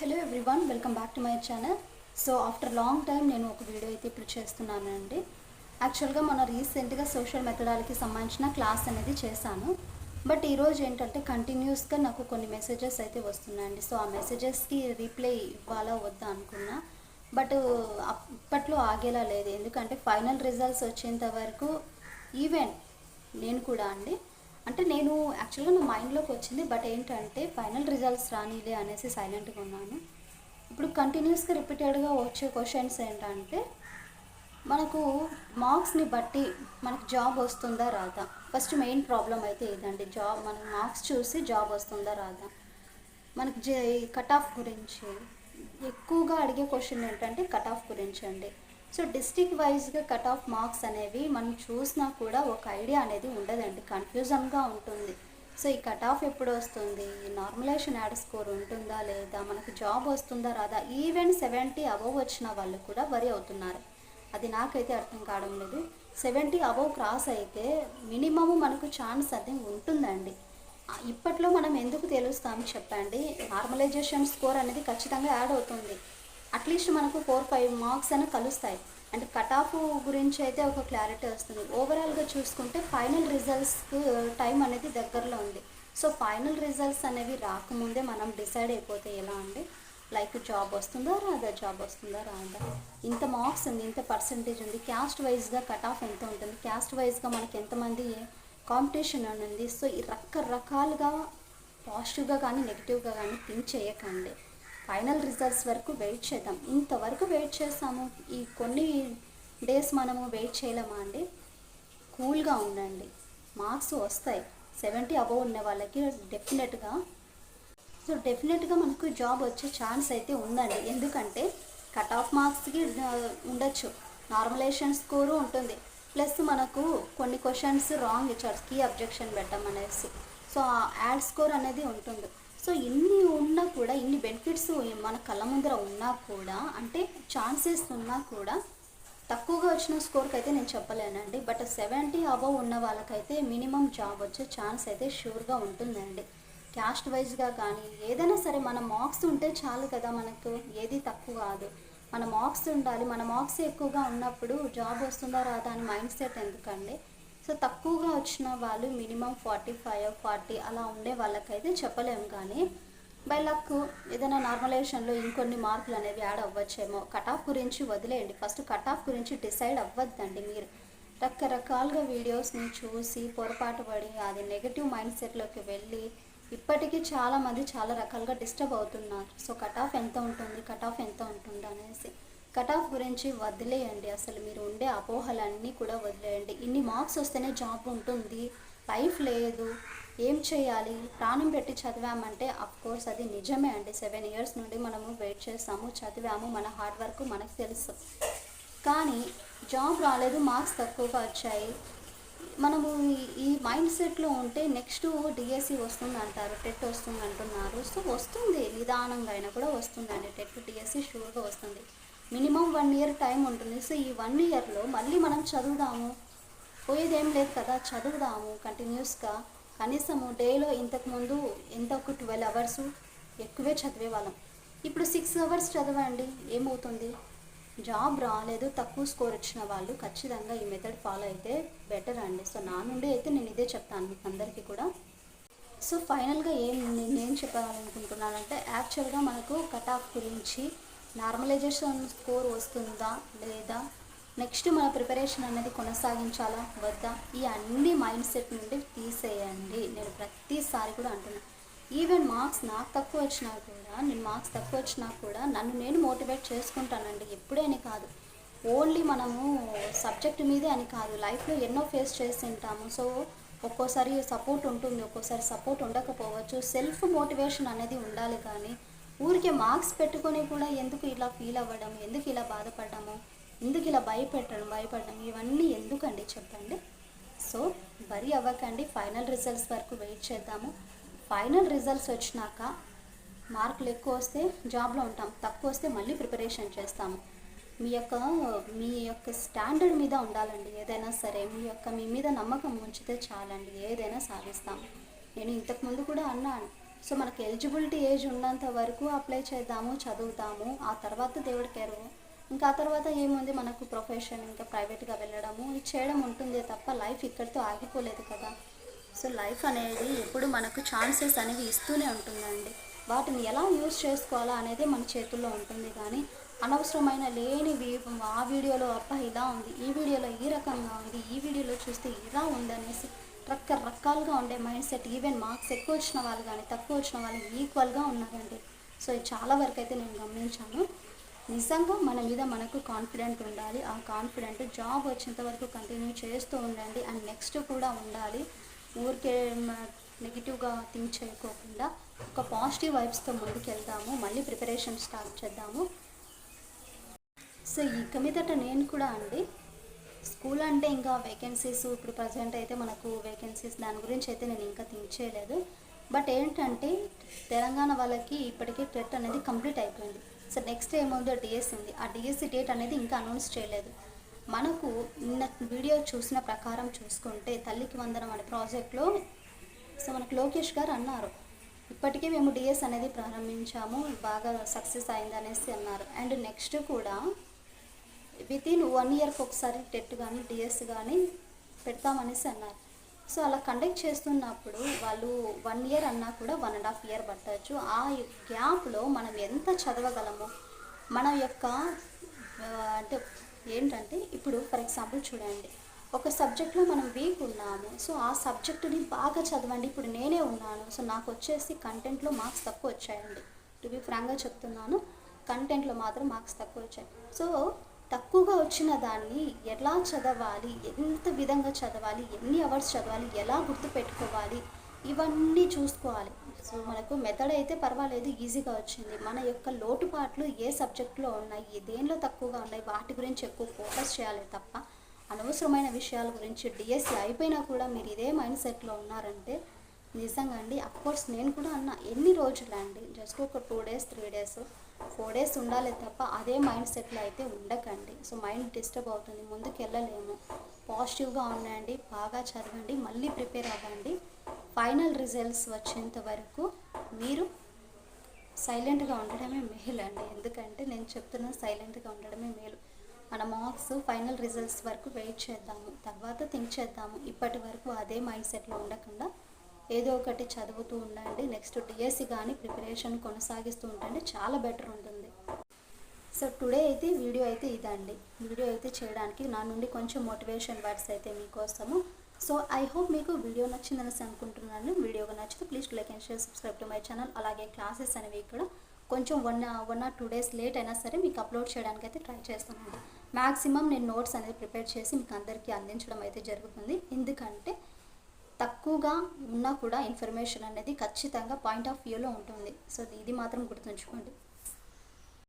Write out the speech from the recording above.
Hello everyone welcome back to my channel so after long time నేను ఒక video అయితే ఇప్పుడు చేస్తున్నాను అండి యాక్చువల్గా మన రీసెంట్గా సోషల్ మెథడాలకి సంబంధించిన క్లాస్ అనేది చేశాను. బట్ ఈరోజు ఏంటంటే కంటిన్యూస్గా నాకు కొన్ని మెసేజెస్ అయితే వస్తున్నాయండి. సో ఆ మెసేజెస్కి రీప్లై ఇవ్వాలా వద్దా అనుకున్నా. బట్ అప్పట్లో ఆగేలా లేదు. ఎందుకంటే ఫైనల్ రిజల్ట్స్ వచ్చేంత వరకు ఈవెన్ నేను కూడా అండి అంటే నేను యాక్చువల్గా నా మైండ్లోకి వచ్చింది బట్ ఏంటంటే ఫైనల్ రిజల్ట్స్ రానిలే అనేసి సైలెంట్గా ఉన్నాను. ఇప్పుడు కంటిన్యూస్గా రిపీటెడ్గా వచ్చే క్వశ్చన్స్ ఏంటంటే మనకు మార్క్స్ని బట్టి మనకు జాబ్ వస్తుందా రాదా? ఫస్ట్ మెయిన్ ప్రాబ్లం అయితే ఇదండి. జాబ్ మనకు మార్క్స్ చూసి జాబ్ వస్తుందా రాదా? మనకి జే కట్ ఆఫ్ గురించి ఎక్కువగా అడిగే క్వశ్చన్ ఏంటంటే కట్ ఆఫ్ గురించి అండి. సో డిస్టిక్ వైజ్గా కట్ ఆఫ్ మార్క్స్ అనేవి మనం చూసినా కూడా ఒక ఐడియా అనేది ఉండదండి. కన్ఫ్యూజన్గా ఉంటుంది. సో ఈ కట్ ఆఫ్ ఎప్పుడు వస్తుంది? నార్మలైజేషన్ యాడ్ స్కోర్ ఉంటుందా లేదా? మనకు జాబ్ వస్తుందా రాదా? ఈవెన్ సెవెంటీ అబవ్ వచ్చిన వాళ్ళు కూడా వరి అవుతున్నారు. అది నాకైతే అర్థం కావడం లేదు. సెవెంటీ అబవ్ క్రాస్ అయితే మినిమము మనకు ఛాన్స్ అది ఉంటుందండి. ఇప్పట్లో మనం ఎందుకు తెలుస్తాం చెప్పండి? నార్మలైజేషన్ స్కోర్ అనేది ఖచ్చితంగా యాడ్ అవుతుంది. అట్లీస్ట్ మనకు ఫోర్ ఫైవ్ మార్క్స్ అని కలుస్తాయి. అంటే కట్ ఆఫ్ గురించి అయితే ఒక క్లారిటీ వస్తుంది. ఓవరాల్గా చూసుకుంటే ఫైనల్ రిజల్ట్స్కి టైం అనేది దగ్గరలో ఉంది. సో ఫైనల్ రిజల్ట్స్ అనేవి రాకముందే మనం డిసైడ్ అయిపోతే ఎలా అండి? లైక్ జాబ్ వస్తుందా రాదా? జాబ్ వస్తుందా రాదా? ఇంత మార్క్స్ ఉంది ఇంత పర్సంటేజ్ ఉంది. క్యాస్ట్ వైజ్గా కట్ ఆఫ్ ఎంత ఉంటుంది? క్యాస్ట్ వైజ్గా మనకి ఎంతమంది కాంపిటీషన్ అని ఉంది? సో ఈ రకరకాలుగా పాజిటివ్గా కానీ నెగిటివ్గా కానీ థింక్ చేయకండి. ఫైనల్ రిజల్ట్స్ వరకు వెయిట్ చేద్దాం. ఇంతవరకు వెయిట్ చేస్తాము ఈ కొన్ని డేస్ మనము వెయిట్ చేయలేమా అండి? కూల్గా ఉండండి. మార్క్స్ వస్తాయి. సెవెంటీ అబవ్ ఉన్న వాళ్ళకి డెఫినెట్గా సో డెఫినెట్గా మనకు జాబ్ వచ్చే ఛాన్స్ అయితే ఉందండి. ఎందుకంటే కట్ ఆఫ్ మార్క్స్కి ఉండొచ్చు. నార్మలైజేషన్ స్కోరు ఉంటుంది. ప్లస్ మనకు కొన్ని క్వశ్చన్స్ రాంగ్ ఇచ్చారు కీ అబ్జెక్షన్ పెట్టమనేసి. సో ఆ యాడ్ స్కోర్ అనేది ఉంటుంది. సో ఇన్ని ఉన్నా కూడా ఇన్ని బెనిఫిట్స్ మన కళ్ళ ముందర ఉన్నా కూడా అంటే ఛాన్సెస్ ఉన్నా కూడా తక్కువగా వచ్చిన స్కోర్కి అయితే నేను చెప్పలేనండి. బట్ సెవెంటీ అబవ్ ఉన్న వాళ్ళకైతే మినిమం జాబ్ వచ్చే ఛాన్స్ అయితే షూర్గా ఉంటుందండి. క్యాస్ట్ వైజ్గా కానీ ఏదైనా సరే మన మార్క్స్ ఉంటే చాలు కదా మనకు ఏది తక్కువ కాదు. మన మార్క్స్ ఉండాలి. మన మార్క్స్ ఎక్కువగా ఉన్నప్పుడు జాబ్ వస్తుందా రాదా అని మైండ్ సెట్ ఎందుకండి? సో తక్కువగా వచ్చిన వాళ్ళు మినిమం ఫార్టీ ఫైవ్ ఫార్టీ అలా ఉండే వాళ్ళకైతే చెప్పలేము కానీ బై లక్ ఏదైనా నార్మలైజేషన్లో ఇంకొన్ని మార్కులు అనేవి యాడ్ అవ్వచ్చేమో. కట్ ఆఫ్ గురించి వదిలేయండి. ఫస్ట్ కట్ ఆఫ్ గురించి డిసైడ్ అవ్వద్దండి మీరు. రకరకాలుగా వీడియోస్ని చూసి పొరపాటు పడి అది నెగిటివ్ మైండ్ సెట్లోకి వెళ్ళి ఇప్పటికీ చాలామంది చాలా రకాలుగా డిస్టర్బ్ అవుతున్నారు. సో కట్ ఆఫ్ ఎంత ఉంటుంది కట్ ఆఫ్ ఎంత ఉంటుంది అనేసి. కట్ ఆఫ్ గురించి వదిలేయండి. అసలు మీరు ఉండే అపోహలన్నీ కూడా వదిలేయండి. ఇన్ని మార్క్స్ వస్తేనే జాబ్ ఉంటుంది. లైఫ్ లేదు. ఏం చేయాలి? ప్రాణం పెట్టి చదివామంటే అఫ్ కోర్స్ అది నిజమే అండి. సెవెన్ ఇయర్స్ నుండి మనము వెయిట్ చేస్తాము. చదివాము. మన హార్డ్ వర్క్ మనకు తెలుసు. కానీ జాబ్ రాలేదు. మార్క్స్ తక్కువగా వచ్చాయి. మనము ఈ- ఈ మైండ్ సెట్లో ఉంటే నెక్స్ట్ డిఎస్సి వస్తుంది అంటారు. టెట్ వస్తుంది అంటున్నారు. సో వస్తుంది. నిదానంగా అయినా కూడా వస్తుందండి. టెట్ డిఎస్సి షూర్గా వస్తుంది. మినిమం వన్ ఇయర్ టైం ఉంటుంది. సో ఈ వన్ ఇయర్లో మళ్ళీ మనం చదువుదాము. పోయేదేం లేదు కదా చదువుదాము కంటిన్యూస్గా. కనీసము డేలో ఇంతకుముందు ఎంత ఒక ట్వెల్వ్ అవర్స్ ఎక్కువే చదివే వాళ్ళం ఇప్పుడు సిక్స్ అవర్స్ చదవండి ఏమవుతుంది? జాబ్ రాలేదు తక్కువ స్కోర్ వచ్చిన వాళ్ళు ఖచ్చితంగా ఈ మెథడ్ ఫాలో అయితే బెటర్ అండి. సో నా నుండి అయితే నేను ఇదే చెప్తాను మీకు అందరికీ కూడా. సో ఫైనల్గా ఏం నేను ఏం చెప్పాలనుకుంటున్నానంటే యాక్చువల్గా మనకు కట్ ఆఫ్ గురించి నార్మలైజేషన్ స్కోర్ వస్తుందా లేదా? నెక్స్ట్ మన ప్రిపరేషన్ అనేది కొనసాగించాలా? వద్దా? ఈ అన్ని మైండ్ సెట్ నుండి తీసేయండి. నేను ప్రతిసారి కూడా అంటున్నాను ఈవెన్ మార్క్స్ నాకు తక్కువ వచ్చినా కూడా నేను మార్క్స్ తక్కువ వచ్చినా కూడా నన్ను నేను మోటివేట్ చేసుకుంటానండి. ఎప్పుడైనా కాదు. ఓన్లీ మనము సబ్జెక్ట్ మీదే అని కాదు. లైఫ్లో ఎన్నో ఫేస్ చేసి ఉంటాము. సో ఒక్కోసారి సపోర్ట్ ఉంటుంది. ఒక్కోసారి సపోర్ట్ ఉండకపోవచ్చు. సెల్ఫ్ మోటివేషన్ అనేది ఉండాలి కానీ ఊరికే మార్క్స్ పెట్టుకొని కూడా ఎందుకు ఇలా ఫీల్ అవ్వడం ఎందుకు ఇలా బాధపడము ఎందుకు ఇలా భయపెట్టడం భయపడడం ఇవన్నీ ఎందుకండి చెప్పండి? సో వరి అవ్వకండి. ఫైనల్ రిజల్ట్స్ వరకు వెయిట్ చేద్దాము. ఫైనల్ రిజల్ట్స్ వచ్చినాక మార్కులు ఎక్కువ వస్తే జాబ్లో ఉంటాం. తక్కువ వస్తే మళ్ళీ ప్రిపరేషన్ చేస్తాము. మీ యొక్క మీ యొక్క స్టాండర్డ్ మీద ఉండాలండి. ఏదైనా సరే మీ యొక్క మీ మీద నమ్మకం ఉంచితే చాలండి. ఏదైనా సాధిస్తాం. నేను ఇంతకుముందు కూడా అన్నాను. సో మనకి ఎలిజిబిలిటీ ఏజ్ ఉన్నంత వరకు అప్లై చేద్దాము చదువుతాము. ఆ తర్వాత దేవుడి కేరు ఇంకా ఆ తర్వాత ఏముంది? మనకు ప్రొఫెషన్ ఇంకా ప్రైవేట్గా వెళ్ళడము. ఇది చేయడం ఉంటుందే తప్ప లైఫ్ ఇక్కడితో ఆగిపోలేదు కదా. సో లైఫ్ అనేది ఎప్పుడు మనకు ఛాన్సెస్ అనేవి ఇస్తూనే ఉంటుందండి. వాటిని ఎలా యూజ్ చేసుకోవాలా అనేది మన చేతుల్లో ఉంటుంది కానీ అనవసరమైన లేని ఆ వీడియోలో అబ్బా ఇలా ఉంది ఈ వీడియోలో ఈ రకంగా ఉంది ఈ వీడియోలో చూస్తే ఇలా ఉంది అనేసి రకరకాలుగా ఉండే మైండ్ సెట్ ఈవెన్ మార్క్స్ ఎక్కువ వచ్చిన వాళ్ళు కానీ తక్కువ వచ్చిన వాళ్ళు ఈక్వల్గా ఉన్నారండి. సో ఇది చాలా వరకు అయితే నేను గమనించాను. నిజంగా మన మీద మనకు కాన్ఫిడెంట్ ఉండాలి. ఆ కాన్ఫిడెంట్ జాబ్ వచ్చేంత వరకు కంటిన్యూ చేస్తూ ఉండండి అండ్ నెక్స్ట్ కూడా ఉండాలి. ఊరికే నెగిటివ్గా థింక్ చేయకోకుండా ఒక పాజిటివ్ వైబ్స్తో ముందుకెళ్తాము. మళ్ళీ ప్రిపరేషన్ స్టార్ట్ చేద్దాము. సో ఇక మీదట నేను కూడా అండి స్కూల్ అంటే ఇంకా వేకెన్సీస్ ఇప్పుడు ప్రజెంట్ అయితే మనకు వేకెన్సీస్ దాని గురించి అయితే నేను ఇంకా థింక్ చేయలేదు బట్ ఏంటంటే తెలంగాణ వాళ్ళకి ఇప్పటికే టెట్ అనేది కంప్లీట్ అయిపోయింది. సో నెక్స్ట్ ఏముందో డిఎస్సి ఉంది. ఆ డిఎస్సి డేట్ అనేది ఇంకా అనౌన్స్ చేయలేదు. మనకు నిన్న వీడియో చూసిన ప్రకారం చూసుకుంటే తల్లికి వందనం అనే ప్రాజెక్ట్లో సో మనకు లోకేష్ గారు అన్నారు. ఇప్పటికే మేము డిఎస్ అనేది ప్రారంభించాము బాగా సక్సెస్ అయింది అనేసి అన్నారు. అండ్ నెక్స్ట్ కూడా విత్ ఇన్ వన్ ఇయర్కి ఒకసారి టెట్ కానీ డిఎస్ కానీ పెడతామనేసి అన్నారు. సో అలా కండక్ట్ చేస్తున్నప్పుడు వాళ్ళు వన్ ఇయర్ అన్నా కూడా వన్ అండ్ హాఫ్ ఇయర్ పట్టచ్చు. ఆ గ్యాప్లో మనం ఎంత చదవగలము? మన యొక్క అంటే ఏంటంటే ఇప్పుడు ఫర్ ఎగ్జాంపుల్ చూడండి. ఒక సబ్జెక్ట్లో మనం వీక్ ఉన్నాము సో ఆ సబ్జెక్టుని బాగా చదవండి. ఇప్పుడు నేనే ఉన్నాను సో నాకు వచ్చేసి కంటెంట్లో మార్క్స్ తక్కువ వచ్చాయండి. టు బి ఫ్రాంక్గా చెప్తున్నాను కంటెంట్లో మాత్రం మార్క్స్ తక్కువ వచ్చాయి. సో తక్కువగా వచ్చిన దాన్ని ఎలా చదవాలి ఎంత విధంగా చదవాలి ఎన్ని అవర్స్ చదవాలి ఎలా గుర్తుపెట్టుకోవాలి ఇవన్నీ చూసుకోవాలి. సో మనకు మెథడ్ అయితే పర్వాలేదు ఈజీగా వచ్చింది. మన యొక్క లోటుపాట్లు ఏ సబ్జెక్టులో ఉన్నాయి దేనిలో తక్కువగా ఉన్నాయి వాటి గురించి ఎక్కువ ఫోకస్ చేయాలి తప్ప అనవసరమైన విషయాల గురించి డిఎస్సి అయిపోయినా కూడా మీరు ఇదే మైండ్ సెట్లో ఉన్నారంటే నిజంగా అండి. కోర్స్ నేను కూడా అన్నా ఎన్ని రోజులు అండి? జస్ట్ ఒక two days three days four days ఉండాలి తప్ప అదే మైండ్ సెట్లో అయితే ఉండకండి. సో మైండ్ డిస్టర్బ్ అవుతుంది. ముందుకు వెళ్ళలేము. పాజిటివ్గా ఉండండి బాగా చదవండి. మళ్ళీ ప్రిపేర్ అవ్వండి. ఫైనల్ రిజల్ట్స్ వచ్చేంత వరకు మీరు సైలెంట్గా ఉండడమే మేలు అండి. ఎందుకంటే నేను చెప్తున్నా సైలెంట్గా ఉండడమే మేలు. మన మార్క్స్ ఫైనల్ రిజల్ట్స్ వరకు వెయిట్ చేద్దాము. తర్వాత థింక్ చేద్దాము. ఇప్పటి వరకు అదే మైండ్ సెట్లో ఉండకుండా ఏదో ఒకటి చదువుతూ ఉండండి నెక్స్ట్ డిఎస్సి కానీ ప్రిపరేషన్ కొనసాగిస్తూ ఉండండి చాలా బెటర్ ఉంటుంది. సో టుడే అయితే వీడియో అయితే ఇదండి. వీడియో అయితే చేయడానికి నా నుండి కొంచెం మోటివేషన్ వర్డ్స్ అయితే మీకోసము. సో ఐ హోప్ మీకు వీడియో నచ్చిందనేసి అనుకుంటున్నాను. వీడియో నచ్చితే please like and share subscribe to my channel అలాగే క్లాసెస్ అనేవి ఇక్కడ కొంచెం one one or two days late అయినా సరే మీకు అప్లోడ్ చేయడానికి అయితే ట్రై చేస్తానండి. మ్యాక్సిమం నేను నోట్స్ అనేది ప్రిపేర్ చేసి మీకు అందరికీ అందించడం అయితే జరుగుతుంది. ఎందుకంటే తక్కువగా ఉన్నా కూడా ఇన్ఫర్మేషన్ అనేది ఖచ్చితంగా పాయింట్ ఆఫ్ వ్యూలో ఉంటుంది. సో ఇది మాత్రం గుర్తుంచుకోండి.